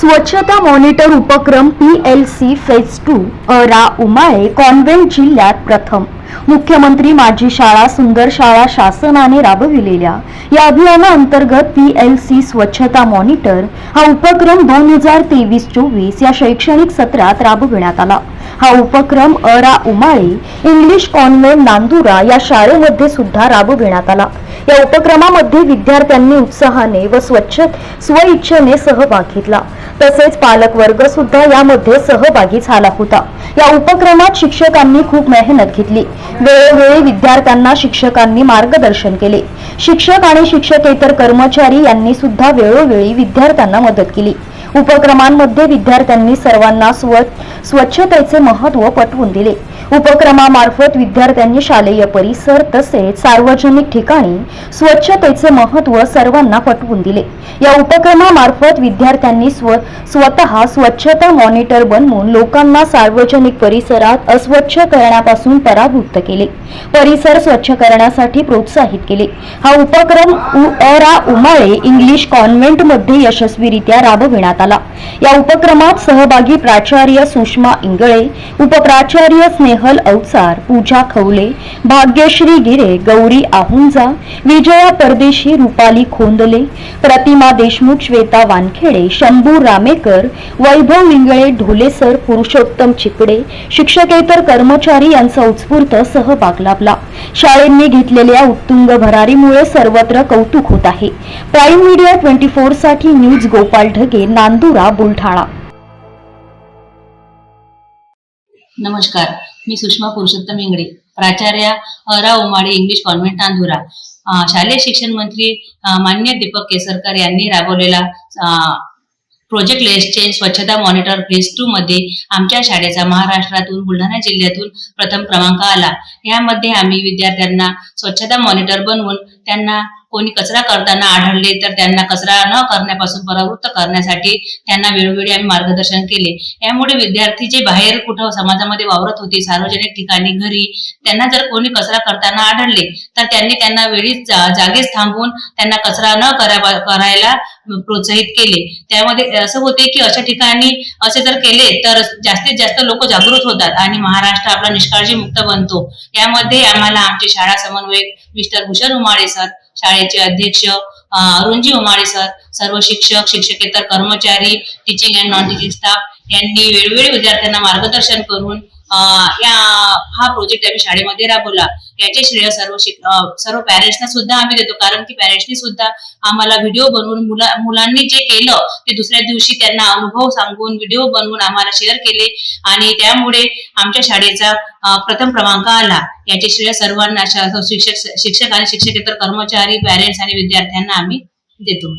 स्वच्छता मॉनिटर उपक्रम P L C phase two अरा उमाळे कॉन्व्हेंट जिल्ह्यात प्रथम. मुख्यमंत्री माझी शाळा सुंदर शाळा शासनाने राबविलेल्या. या अभियानाअंतर्गत पी एल सी स्वच्छता मॉनिटर हा उपक्रम दोन हजार तेवीस चोवीस या शैक्षणिक सत्रात राबविण्यात आला. हा उपक्रम अरा उमाळे इंग्लिश कॉन्व्हेंट नांदुरा या शाळेमध्ये सुद्धा राबविण्यात आला. या उपक्रमामध्ये विद्यार्थ्यांनी उत्साहाने व स्वच्छ स्वइच्छेने सहभाग घेतला. तसेच पालक वर्ग सुद्धा यामध्ये सहभागी झाला होता. या उपक्रमात शिक्षकांनी खूप मेहनत घेतली. वेळोवेळी विद्यार्थ्यांना शिक्षकांनी मार्गदर्शन केले. शिक्षक आणि शिक्षकेतर कर्मचारी यांनी सुद्धा वेळोवेळी विद्यार्थ्यांना मदत केली. उपक्रमांमध्ये विद्यार्थ्यांनी सर्वांना स्व स्वच्छतेचे महत्त्व पटवून दिले. उपक्रमामार्फत विद्यार्थ्यांनी शालेय परिसर तसेच सार्वजनिक ठिकाणी स्वच्छतेचे महत्त्व सर्वांना पटवून दिले. या उपक्रमामार्फत विद्यार्थ्यांनी स्व स्वतः स्वच्छता मॉनिटर बनवून लोकांना सार्वजनिक परिसरात अस्वच्छ करण्यापासून परावृत्त केले. परिसर स्वच्छ करण्यासाठी प्रोत्साहित केले. हा उपक्रम उ- अरा उमाळे इंग्लिश कॉन्व्हेंटमध्ये यशस्वीरित्या राबविण्यात आला. या उपक्रमात सहभागी प्राचार्य सुषमा इंगळे उपप्राचार्य स्नेह स्नेहल अवचार पूजा खवले भाग्यश्री गिरे गौरी आहुंजा विजया परदेशी रुपाली खोंदले प्रतिमा देशमुख श्वेता वानखेडे शंभू रामेकर वैभव इंगळे ढोलेसर पुरुषोत्तम चिकडे शिक्षकेतर कर्मचारी यांचा उत्स्फूर्त सहभाग लाभला शाळेंनी घेतलेल्या उत्तुंग भरारीमुळे सर्वत्र कौतुक होत आहे. प्राईम मीडिया ट्वेंटी फोरसाठी न्यूज गोपाल ढगे नांदुरा बुलढाणा. नमस्कार. मी सुषमा पुरुषोत्तम इंगडे प्राचार्य अरा उमाडे इंग्लिश कॉन्व्हेंट नांदुरा शालेय शिक्षण मंत्री मान्य दीपक केसरकर यांनी राबवलेला प्रोजेक्ट लेस चेंज स्वच्छता मॉनिटर फेज टू मध्ये आमच्या शाळेचा महाराष्ट्रातून बुलढाणा जिल्ह्यातून प्रथम क्रमांक आला. यामध्ये आम्ही विद्यार्थ्यांना स्वच्छता मॉनिटर बनवून त्यांना कोणी कचरा करताना आढळले तर त्यांना कचरा न करण्यापासून परावृत्त करण्यासाठी त्यांना वेळोवेळी आम्ही मार्गदर्शन केले. यामुळे विद्यार्थी जे बाहेर कुठं समाजामध्ये वावरत होते सार्वजनिक ठिकाणी घरी त्यांना जर कोणी कचरा करताना आढळले तर त्यांनी त्यांना वेळीच जा- जागेच थांबवून त्यांना कचरा न करा करायला प्रोत्साहित केले. त्यामध्ये असं होते की अशा ठिकाणी असे जर केले तर जास्तीत जास्त लोक जागृत होतात आणि महाराष्ट्र आपला निष्काळजी मुक्त बनतो. यामध्ये आम्हाला आमचे शाळा समन्वयक मिस्टर भूषण उमाळे सर शाळेचे अध्यक्ष अरुणजी उमाळे सर सर्व शिक्षक शिक्षकेतर कर्मचारी teaching and non teaching staff यांनी वेळोवेळी विद्यार्थ्यांना मार्गदर्शन करून या हा प्रोजेक्ट आम्ही शाळेमध्ये राबवला. याचे श्रेय सर्व सर्व पॅरेंट्सना सुद्धा आम्ही देतो. कारण की पॅरेंट्सनी सुद्धा आम्हाला व्हिडिओ बनवून मुला मुलांनी जे केलं ते दुसऱ्या दिवशी त्यांना अनुभव सांगून व्हिडिओ बनवून आम्हाला शेअर केले. आणि त्यामुळे आमच्या शाळेचा प्रथम क्रमांक आला. याचे श्रेय सर्वांना शिक्षक शिक्षक आणि शिक्षकेतर कर्मचारी पॅरेंट्स आणि विद्यार्थ्यांना आम्ही देतो.